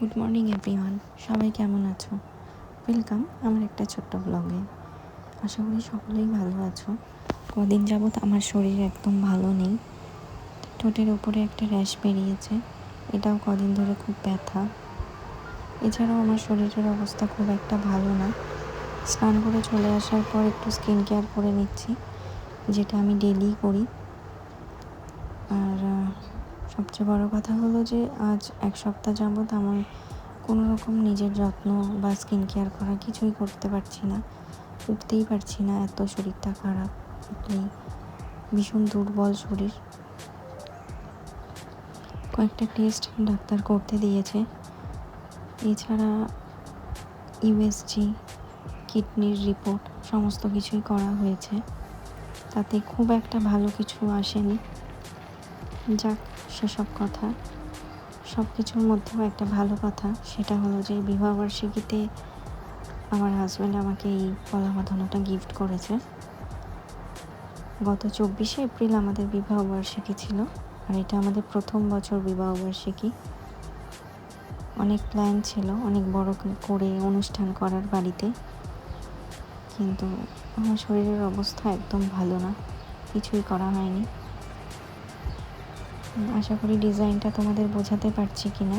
Good morning everyone সবাই কেমন আছো? ওয়েলকাম আমার একটা ছোট্ট ব্লগে আশা করি সকলেই ভালো আছো। কদিন যাবৎ আমার শরীর একদম ভালো নেই। ঠোঁটের উপরে একটা র্যাশ বেরিয়েছে। এটাও কদিন ধরে খুব ব্যথা। এছাড়াও আমার শরীরের অবস্থা খুব একটা ভালো না। স্নান করে চলে আসার পর একটু স্কিন কেয়ার করে নিচ্ছি, যেটা আমি ডেলি করি। আর সবচেয়ে বড় কথা হলো যে আজ এক সপ্তাহ যাবৎ আমার কোনো রকম নিজের যত্ন বা স্কিন কেয়ার করা কিছুই করতে পারছি না, উঠতেই পারছি না, এত শরীরটা খারাপ উঠলেই ভীষণ দুর্বল শরীর। কয়েকটা টেস্ট ডাক্তার করতে দিয়েছে। এছাড়া ইউএসজি কিডনির রিপোর্ট সমস্ত কিছুই করা হয়েছে। তাতে খুব একটা ভালো কিছু আসেনি। যাক, সেসব কথা। সব কিছুর মধ্যেও একটা ভালো কথা, সেটা হলো যে বিবাহবার্ষিকীতে আমার হাজব্যান্ড আমাকে এই পলা বাঁধানোটা গিফট করেছে। গত চব্বিশে এপ্রিল আমাদের বিবাহবার্ষিকী ছিল, আর এটা আমাদের প্রথম বছর বিবাহবার্ষিকী অনেক প্ল্যান ছিল, অনেক বড় করে অনুষ্ঠান করার বাড়িতে। কিন্তু আমার শরীরের অবস্থা একদম ভালো না, কিছুই করা হয়নি। আশা করি ডিজাইনটা তোমাদের বোঝাতে পারছি কি না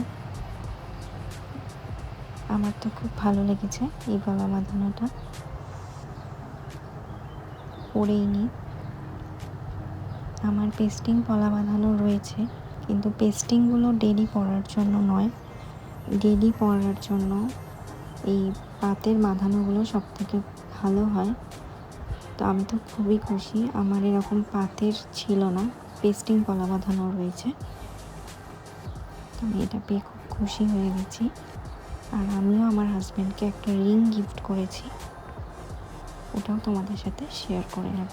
আমার তো খুব ভালো লেগেছে এই গলা বাঁধানোটা পরেই নি। আমার পেস্টিং পলা বাঁধানো রয়েছে, কিন্তু পেস্টিংগুলো ডেলি পরার জন্য নয়। ডেলি পরার জন্য এই পাতের বাঁধানোগুলো সব থেকে ভালো হয়। তো আমি তো খুবই খুশি, আমার এরকম পাতের ছিল না। পেস্টিং কলা বাঁধানো রয়েছে। তো আমি এটা পেয়ে খুব খুশি হয়ে গেছি। আর আমিও আমার হাজব্যান্ডকে একটা রিং গিফট করেছি। ওটাও তোমাদের সাথে শেয়ার করে নেব।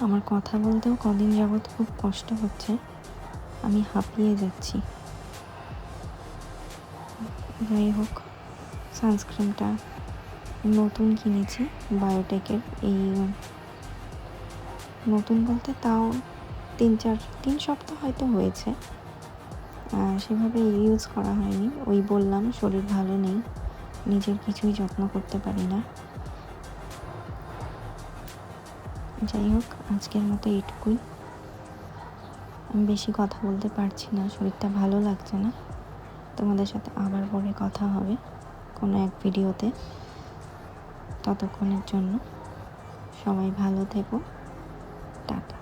আমার কথা বলতেও কদিন যাবৎ খুব কষ্ট হচ্ছে। আমি হাঁপিয়ে যাচ্ছি। যাই হোক সানস্ক্রিনটা নতুন কিনেছি বায়োটেকের এই নতুন বলতে তাও তিন চার, তিন সপ্তাহ হয়তো হয়েছে। সেভাবে ইউজ করা হয়নি। ওই বললাম, শরীর ভালো নেই। নিজের কিছুই যত্ন করতে পারি না। যাই হোক, আজকের মতো এইটুকুই। আমি বেশি কথা বলতে পারছি না, শরীরটা ভালো লাগছে না। তোমাদের সাথে আবার পরে কথা হবে কোনো এক ভিডিওতে ততক্ষণের জন্য সবাই ভালো থেকো। batata.